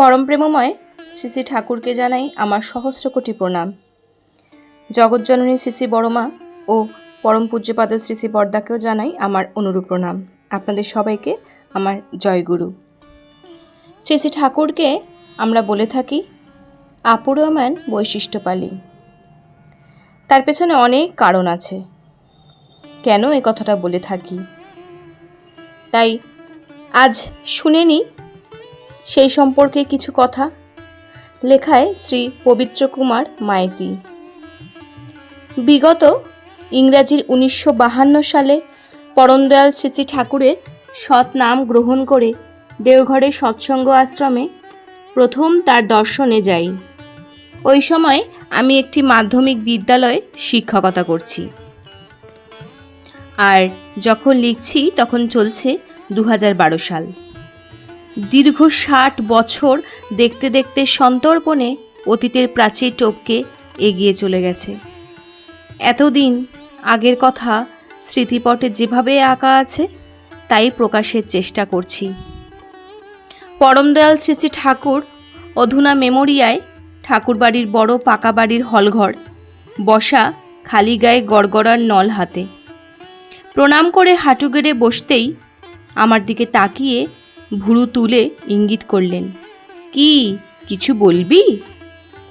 পরম প্রেমময় শ্রী শ্রী ঠাকুরকে জানাই আমার সহস্র কোটি প্রণাম। জগৎজননী শ্রী শ্রী বড়মা ও পরম পূজ্যপাদ শ্রী শ্রী বর্দাকেও জানাই আমার অনুরূপ প্রণাম। আপনাদের সবাইকে আমার জয়গুরু শ্রী শ্রী ঠাকুরকে আমরা বলে থাকি আপুরমান বৈশিষ্ট্যপালী। তার পেছনে অনেক কারণ আছে। কেন এ কথাটা বলে থাকি? তাই আজ শুনে নি সেই সম্পর্কে কিছু কথা? লেখায় শ্রী পবিত্র কুমার মাইতি। বিগত ইংরাজির উনিশশো সালে পরমদয়াল শ্রী শ্রী ঠাকুরের সৎ নাম গ্রহণ করে দেওঘরের সৎসঙ্গ আশ্রমে প্রথম তার দর্শনে যাই। ওই সময় আমি একটি মাধ্যমিক বিদ্যালয়ে শিক্ষকতা করছি। আর যখন লিখছি তখন চলছে দু হাজার বারো সাল। দীর্ঘ ষাট বছর দেখতে দেখতে সন্তর্পণে অতীতের প্রাচীর টপকে এগিয়ে চলে গেছে। এতদিন আগের কথা স্মৃতিপটে যেভাবে আঁকা আছে, তাই প্রকাশের চেষ্টা করছি। পরমদয়াল শ্রী শ্রী ঠাকুর অধুনা মেমোরিয়ায় ঠাকুরবাড়ির বড় পাকা বাড়ির হলঘর, বসা খালি গায়ে গড়গড়ার নল হাতে। প্রণাম করে হাঁটু গেড়ে বসতেই আমার দিকে তাকিয়ে ভুরু তুলে ইঙ্গিত করলেন। কি, কিছু বলবি?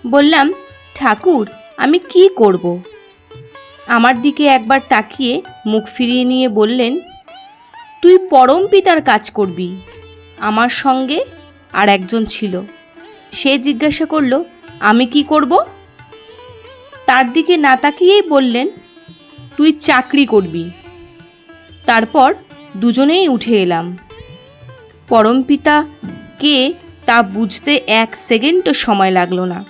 বললাম, ঠাকুর, আমি কি করব? আমার দিকে একবার তাকিয়ে মুখ ফিরিয়ে নিয়ে বললেন, তুই পরম পিতার কাজ করবি। আমার সঙ্গে আর একজন ছিল। সে জিজ্ঞাসা করল, আমি কি করব? তার দিকে না তাকিয়েই বললেন, তুই চাকরি করবি। তারপর দুজনেই উঠে এলাম। পরমপিতা কে তা বুঝতে এক সেকেন্ডও সময় লাগল না।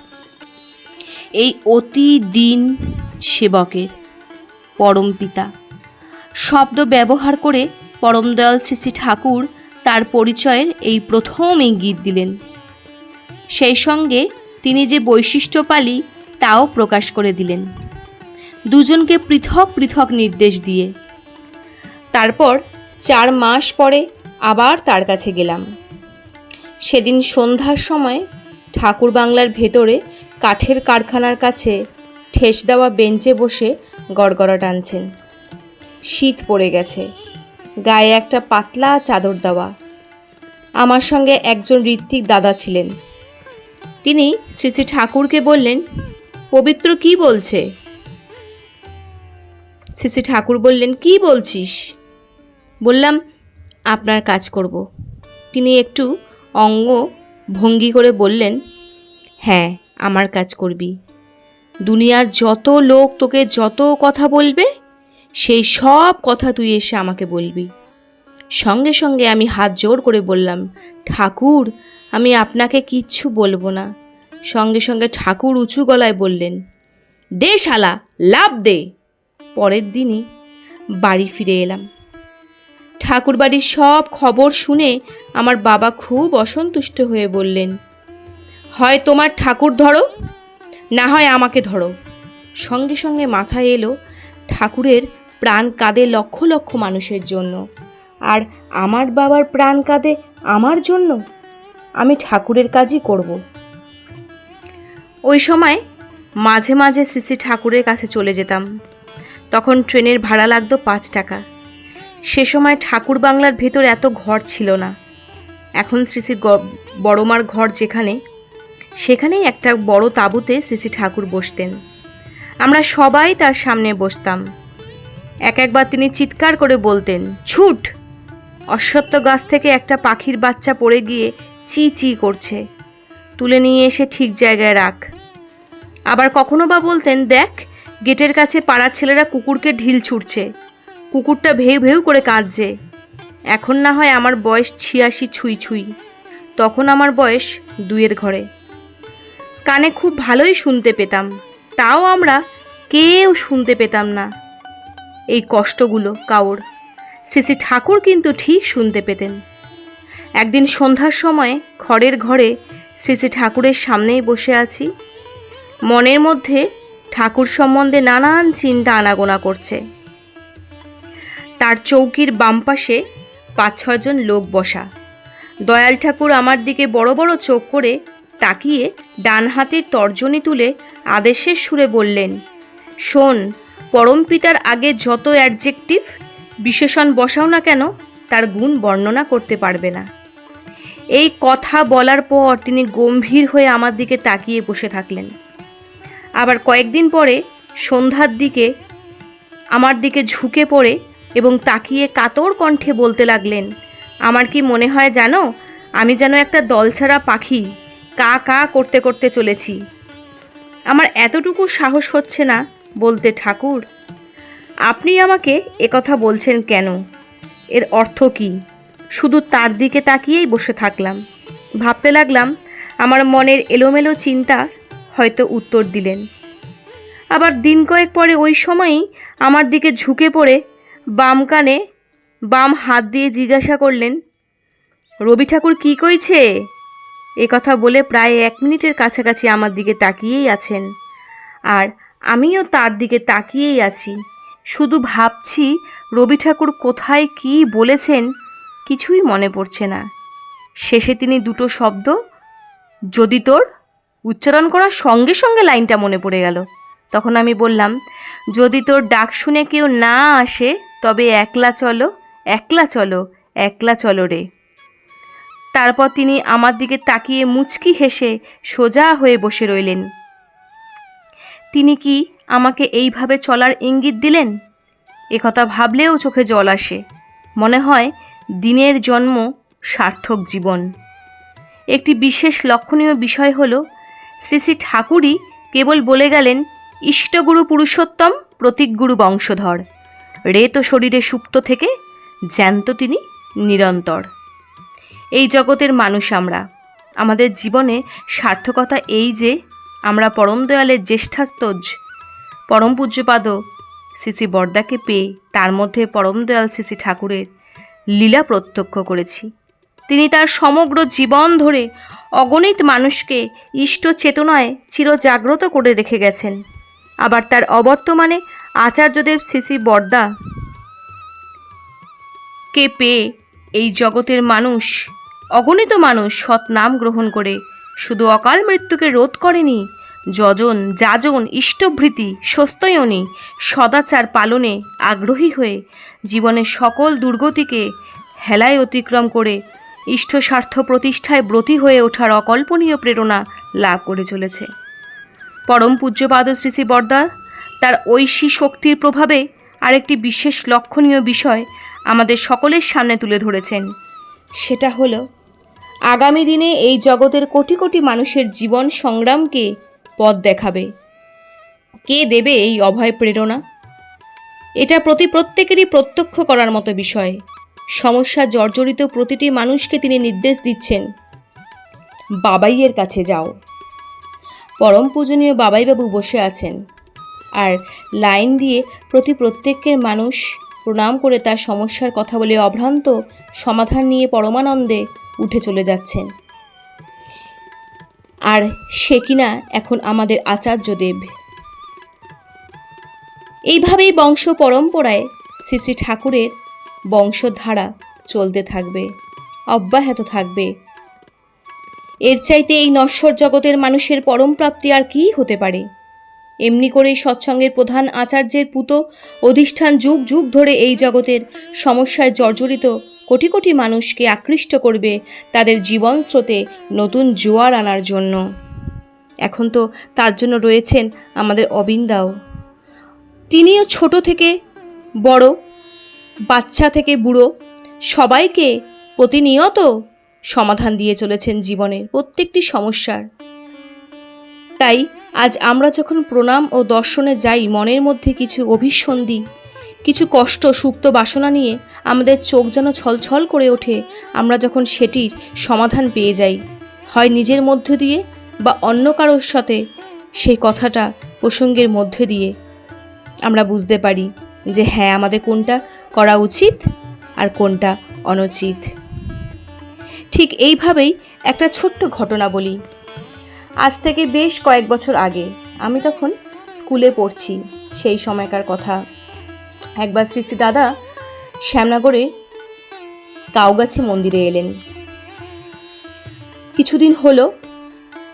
এই অতি দিন সেবকের পরমপিতা শব্দ ব্যবহার করে পরমদয়াল শ্রী ঠাকুর তার পরিচয়ের এই প্রথম ইঙ্গিত দিলেন। সেই সঙ্গে তিনি যে বৈশিষ্ট্যপালী তাও প্রকাশ করে দিলেন। দুজনকে পৃথক পৃথক নির্দেশ দিয়ে। তারপর চার মাস পরে আবার তার কাছে গেলাম। সেদিন সন্ধ্যার সময় ঠাকুর বাংলার ভেতরে কাঠের কারখানার কাছে ঠেস দেওয়া বেঞ্চে বসে গড়গড়া টানছেন। শীত পড়ে গেছে, গায়ে একটা পাতলা চাদর দেওয়া। আমার সঙ্গে একজন ঋত্বিক দাদা ছিলেন। তিনি শ্রী শ্রী ঠাকুরকে বললেন, পবিত্র কি বলছে? শ্রী শ্রী ঠাকুর বললেন, কি বলছিস? বললাম আপনার কাজ করব। তিনি একটু অঙ্গ ভঙ্গি করে বললেন হ্যাঁ আমার কাজ করবি। দুনিয়ার যত লোক তোকে যত কথা বলবে, সেই সব কথা তুই এসে আমাকে বলবি। সঙ্গে সঙ্গে আমি হাত জোর করে বললাম, ঠাকুর, আমি আপনাকে কিচ্ছু বলব না। সঙ্গে সঙ্গে ঠাকুর উঁচু গলায় বললেন, দে শালা, লাভ দে। পরের দিনই বাড়ি ফিরে এলাম। ঠাকুরবাড়ির সব খবর শুনে আমার বাবা খুব অসন্তুষ্ট হয়ে বললেন, হয় তোমার ঠাকুর ধরো, না হয় আমাকে ধরো। সঙ্গে সঙ্গে মাথায় এলো ঠাকুরের প্রাণ কাঁদে লক্ষ লক্ষ মানুষের জন্য। আর আমার বাবার প্রাণ কাঁদে আমার জন্য? আমি ঠাকুরের কাজই করব। ওই সময় মাঝে মাঝে শ্রী শ্রী ঠাকুরের কাছে চলে যেতাম। তখন ট্রেনের ভাড়া লাগতো পাঁচ টাকা। সে সময় ঠাকুর বাংলার ভেতর এত ঘর ছিল না। এখন শ্রী শ্রী বড়মার ঘর যেখানে, সেখানেই একটা বড় তাঁবুতে শ্রী শ্রী ঠাকুর বসতেন। আমরা সবাই তার সামনে বসতাম। এক একবার তিনি চিৎকার করে বলতেন, ছুট! অশ্বত্থ গাছ থেকে একটা পাখির বাচ্চা পড়ে গিয়ে চি চি করছে। তুলে নিয়ে এসে ঠিক জায়গায় রাখ। আবার কখনো বা বলতেন, দেখ, গেটের কাছে পাড়ার ছেলেরা কুকুরকে ঢিল ছুটছে। কুকুরটা ভেউ ভেউ করে কাঁদছে। এখন না হয় আমার বয়স ছিয়াশি ছুঁই ছুঁই। তখন আমার বয়স দুয়ের ঘরে। কানে খুব ভালোই শুনতে পেতাম। তাও আমরা কেউ শুনতে পেতাম না। এই কষ্টগুলো কাউর। শ্রী শ্রী ঠাকুর কিন্তু ঠিক শুনতে পেতেন। একদিন সন্ধ্যার সময় খড়ের ঘরে শ্রী শ্রী ঠাকুরের সামনেই বসে আছি। মনের মধ্যে ঠাকুর সম্বন্ধে নানান চিন্তা আনাগোনা করছে। তার চৌকির বাম পাশে পাঁচ ছজন লোক বসা। দয়াল ঠাকুর আমার দিকে বড় বড় চোখ করে তাকিয়ে ডান হাতের তর্জনী তুলে আদেশের সুরে বললেন, শোন, পরম পিতার আগে যত অ্যাডজেক্টিভ বিশেষণ বসাও না কেন, তার গুণ বর্ণনা করতে পারবে না। এই কথা বলার পর তিনি গম্ভীর হয়ে আমার দিকে তাকিয়ে বসে থাকলেন। আবার কয়েকদিন পরে সন্ধ্যার দিকে আমার দিকে ঝুঁকে পড়ে এবং তাকিয়ে কাতর কণ্ঠে বলতে লাগলেন, আমার কি মনে হয় জানো, আমি যেন একটা দলছাড়া পাখি, কা কা করতে করতে চলেছি। আমার এতটুকু সাহস হচ্ছে না বলতে ঠাকুর। আপনি আমাকে একথা বলছেন কেন? এর অর্থ কি? শুধু তার দিকে তাকিয়েই বসে থাকলাম। ভাবতে লাগলাম, আমার মনের এলোমেলো চিন্তা হয়তো উত্তর দিলেন। আবার দিন কয়েক পরে ওই সময়ই আমার দিকে ঝুঁকে পড়ে বাম কানে বাম হাত দিয়ে জিজ্ঞাসা করলেন, রবি ঠাকুর কী কইছে? এ কথা বলে প্রায় এক মিনিটের কাছাকাছি আমার দিকে তাকিয়েই আছেন। আর আমিও তার দিকে তাকিয়েই আছি। শুধু ভাবছি, রবি ঠাকুর কোথায় কি বলেছেন কিছুই মনে পড়ছে না। শেষে তিনি দুটো শব্দ, যদি তোর উচ্চারণ করার সঙ্গে সঙ্গে লাইনটা মনে পড়ে গেল। তখন আমি বললাম, যদি তোর ডাক শুনে কেউ না আসে তবে একলা চলো একলা চলো একলা চলো রে। তারপর তিনি আমার দিকে তাকিয়ে মুচকি হেসে সোজা হয়ে বসে রইলেন। তিনি কি আমাকে এইভাবে চলার ইঙ্গিত দিলেন? একথা ভাবলেও চোখে জল আসে। মনে হয় দিনের জন্ম সার্থক জীবন। একটি বিশেষ লক্ষণীয় বিষয় হল, শ্রী শ্রী ঠাকুরই কেবল বলে গেলেন, ইষ্টগুরু পুরুষোত্তম প্রতীকগুরু বংশধর। রে তো শরীরে সুপ্ত থেকে জ্যান্ত তিনি নিরন্তর। এই জগতের মানুষ আমরা। আমাদের জীবনে সার্থকতা এই যে, আমরা পরম দয়ালের জ্যেষ্ঠাস্তজ। পরম পূজ্যপাদ শ্রী বর্দাকে পেয়ে তার মধ্যে পরম দয়াল শ্রী ঠাকুরের লীলা প্রত্যক্ষ করেছি। তিনি তার সমগ্র জীবন ধরে অগণিত মানুষকে ইষ্ট চেতনায় চিরজাগ্রত করে রেখে গেছেন। আবার তার অবর্তমানে আচার্যদেব শ্রী বর্দা। কে পেয়ে এই জগতের মানুষ, অগণিত মানুষ সৎ নাম গ্রহণ করে, শুধু অকাল মৃত্যুকে রোধ করেনি, যজন, যাজন, ইষ্টভৃতি, স্বস্তয়নী, সদাচার পালনে আগ্রহী হয়ে জীবনের সকল দুর্গতিকে হেলায় অতিক্রম করে ইষ্ট স্বার্থ প্রতিষ্ঠায় ব্রতী হয়ে ওঠার অকল্পনীয় প্রেরণা লাভ করে চলেছে। পরম পূজ্যপাদ শ্রী শ্রী বর্দা তার ঐশী শক্তির প্রভাবে আরেকটি বিশেষ লক্ষণীয় বিষয় আমাদের সকলের সামনে তুলে ধরেছেন। সেটা হলো, আগামী দিনে এই জগতের কোটি কোটি মানুষের জীবন সংগ্রামকে পথ দেখাবে। কে দেবে এই অভয় প্রেরণা? এটা প্রতি প্রত্যেকেরই প্রত্যক্ষ করার মতো বিষয়। সমস্যা জর্জরিত প্রতিটি মানুষকে তিনি নির্দেশ দিচ্ছেন, বাবাইয়ের কাছে যাও। পরম পূজনীয় বাবাইবাবু বসে আছেন। আর লাইন দিয়ে প্রতি প্রত্যেকের মানুষ প্রণাম করে তার সমস্যার কথা বলে অভ্রান্ত সমাধান নিয়ে পরমানন্দে উঠে চলে যাচ্ছেন। আর সে কিনা এখন আমাদের আচার্য দেব। এইভাবেই বংশ পরম্পরায় শ্রী শ্রী ঠাকুরের বংশধারা চলতে থাকবে, অব্যাহত থাকবে। এর চাইতে এই নশ্বর জগতের মানুষের পরম প্রাপ্তি আর কি হতে পারে? এমনি করেই সৎসঙ্গের প্রধান আচার্যের পুত অধিষ্ঠান যুগ যুগ ধরে এই জগতের সমস্যায় জর্জরিত কোটি কোটি মানুষকে আকৃষ্ট করবে তাদের জীবন স্রোতে নতুন জোয়ার আনার জন্য। এখন তো তার জন্য রয়েছেন আমাদের অবিন্দাও তিনিও ছোট থেকে বড়, বাচ্চা থেকে বুড়ো, সবাইকে প্রতিনিয়ত সমাধান দিয়ে চলেছেন জীবনের প্রত্যেকটি সমস্যার। তাই আজ আমরা যখন প্রণাম ও দর্শনে যাই, মনের মধ্যে কিছু অভিসন্ধি, কিছু কষ্ট, সুপ্ত বাসনা নিয়ে আমাদের চোখ যেন ছলছল করে ওঠে, আমরা যখন সেটির সমাধান পেয়ে যাই। হয় নিজের মধ্যে দিয়ে বা অন্য কারোর সাথে, সেই কথাটা প্রসঙ্গের মধ্যে দিয়ে আমরা বুঝতে পারি যে হ্যাঁ আমাদের কোনটা করা উচিত আর কোনটা অনুচিত। ঠিক এইভাবেই একটা ছোট্ট ঘটনা বলি। আজ থেকে বেশ কয়েক বছর আগে আমি তখন স্কুলে পড়ছি সেই সময়কার কথা। একবার শ্রী শ্রী দাদা শ্যামনগরে কাউগাছি মন্দিরে এলেন। কিছুদিন হলো,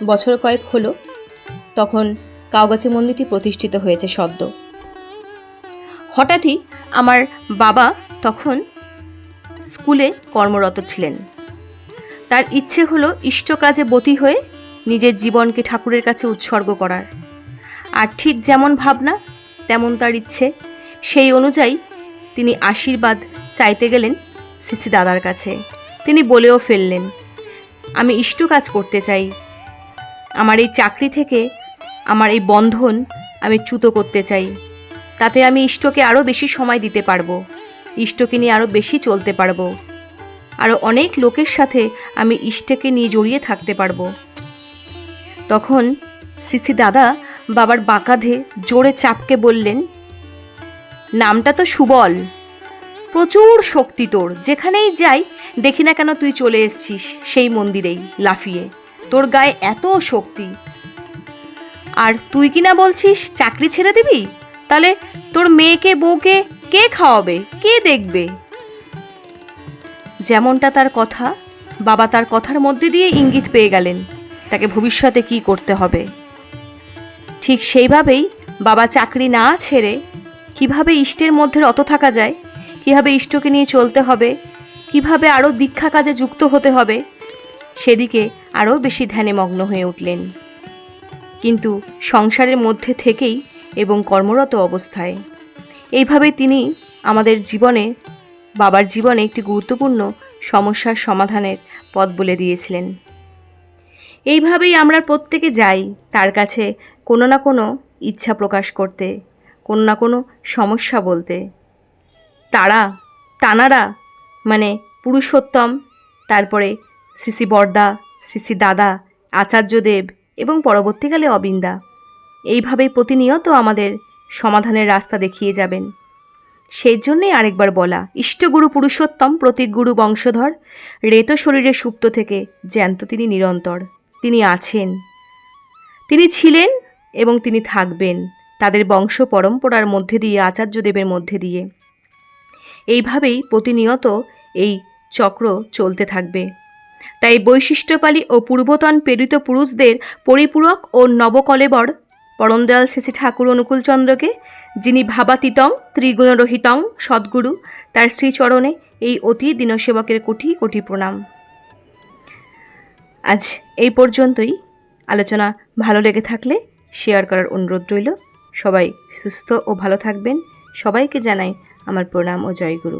বছর কয়েক হলো, তখন কাউগাছি মন্দিরটি প্রতিষ্ঠিত হয়েছে সদ্য। হঠাৎই আমার বাবা তখন স্কুলে কর্মরত ছিলেন। তার ইচ্ছে হলো ইষ্ট কাজে বতী হয়ে নিজের জীবনকে ঠাকুরের কাছে উৎসর্গ করার। আর ঠিক যেমন ভাবনা, তেমন তার ইচ্ছে। সেই অনুযায়ী তিনি আশীর্বাদ চাইতে গেলেন শ্রী দাদার কাছে। তিনি বলেও ফেললেন, আমি ইষ্ট কাজ করতে চাই। আমার এই চাকরি থেকে আমার এই বন্ধন আমি চ্যুত করতে চাই। তাতে আমি ইষ্টকে আরও বেশি সময় দিতে পারব, ইষ্টকে নিয়ে আরও বেশি চলতে পারব। আরও অনেক লোকের সাথে আমি ইষ্টকে নিয়ে জড়িয়ে থাকতে পারব। তখন শ্রী দাদা বাবার বাঁকাধে জোরে চাপকে বললেন, নামটা তো সুবল। প্রচুর শক্তি তোর। যেখানেই যাই, দেখি না কেন তুই চলে এসছিস সেই মন্দিরেই লাফিয়ে। তোর গায়ে এত শক্তি। আর তুই কি না বলছিস, চাকরি ছেড়ে দিবি? তাহলে তোর মেয়েকে, বউকে কে খাওয়াবে? কে দেখবে? যেমনটা তার কথা, বাবা তার কথার মধ্যে দিয়ে ইঙ্গিত পেয়ে গেলেন। তাকে ভবিষ্যতে কি করতে হবে? ঠিক সেইভাবেই বাবা চাকরি না ছেড়ে কীভাবে ইষ্টের মধ্যে রত থাকা যায়? কীভাবে ইষ্টকে নিয়ে চলতে হবে? কীভাবে আরও দীক্ষা কাজে যুক্ত হতে হবে? সেদিকে আরও বেশি ধ্যানে মগ্ন হয়ে উঠলেন। কিন্তু সংসারের মধ্যে থেকেই এবং কর্মরত অবস্থায়। এইভাবে তিনি আমাদের জীবনে, বাবার জীবনে একটি গুরুত্বপূর্ণ সমস্যার সমাধানের পথ বলে দিয়েছিলেন। এইভাবেই আমরা প্রত্যেকে যাই তার কাছে কোনো না কোনো ইচ্ছা প্রকাশ করতে, কোনো না কোনো সমস্যা বলতে। তারা, তানারা মানে পুরুষোত্তম, তারপরে শ্রী শ্রী বর্দা, শ্রী শ্রী দাদা, আচার্যদেব এবং পরবর্তীকালে অবিন্দা। এইভাবেই প্রতিনিয়ত আমাদের সমাধানের রাস্তা দেখিয়ে যাবেন। সেই জন্যেই আরেকবার বলা, ইষ্টগুরু পুরুষোত্তম প্রতীকগুরু বংশধর, রেত শরীরে সুপ্ত থেকে জ্যান্ত তিনি নিরন্তর। তিনি আছেন। তিনি ছিলেন এবং তিনি থাকবেন তাদের বংশ পরম্পরার মধ্যে দিয়ে, আচার্যদেবের মধ্যে দিয়ে। এইভাবেই প্রতিনিয়ত এই চক্র চলতে থাকবে। তাই বৈশিষ্ট্যপালী ও পূর্বতন প্রেরিত পুরুষদের পরিপূরক ও নবকলেবর পরমদয়াল শ্রী ঠাকুর অনুকূলচন্দ্রকে, যিনি ভাবাতীতং, ত্রিগুণরহিতং, সদ্গুরু, তার শ্রীচরণে এই অতি দিনসেবকের কোটি কোটি প্রণাম। আজ এই পর্যন্তই। আলোচনা ভালো লেগে থাকলে শেয়ার করার অনুরোধ রইল। সবাই সুস্থ ও ভালো থাকবেন। সবাইকে জানাই আমার প্রণাম ও জয়গুরু।